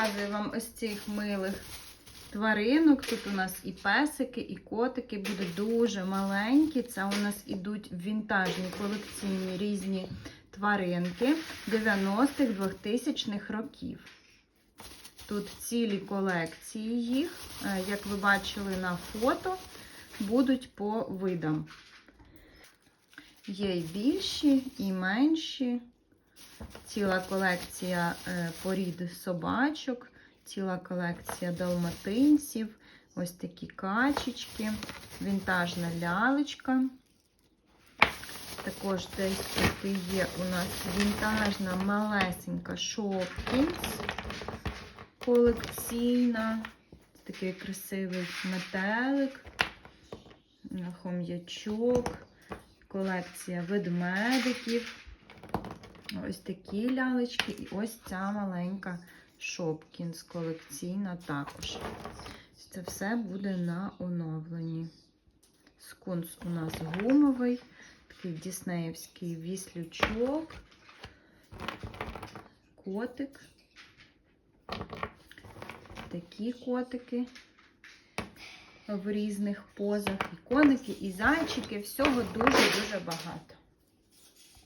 показую вам ось цих милих тваринок. Тут у нас і песики, і котики будуть дуже маленькі. Це у нас ідуть вінтажні колекційні різні тваринки 90-х, 2000-х років. Тут цілі колекції їх, е, як ви бачили на фото, будуть по видам. Є і більші, і менші. Ціла колекція е, порід собачок, ціла колекція далматинців, ось такі качечки, вінтажна лялечка. Також десь тут є у нас вінтажна малесенька Шопкінс колекційна. Такий красивий метелик, хом'ячок, колекція ведмедиків. Ось такі лялечки, і ось ця маленька Шопкінс колекційна також. Це все буде на оновленні. Скунс у нас гумовий, такий діснеївський віслючок, котик. Такі котики в різних позах, і коники, і зайчики. Всього дуже-дуже багато.